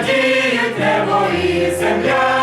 радіють небо і земля.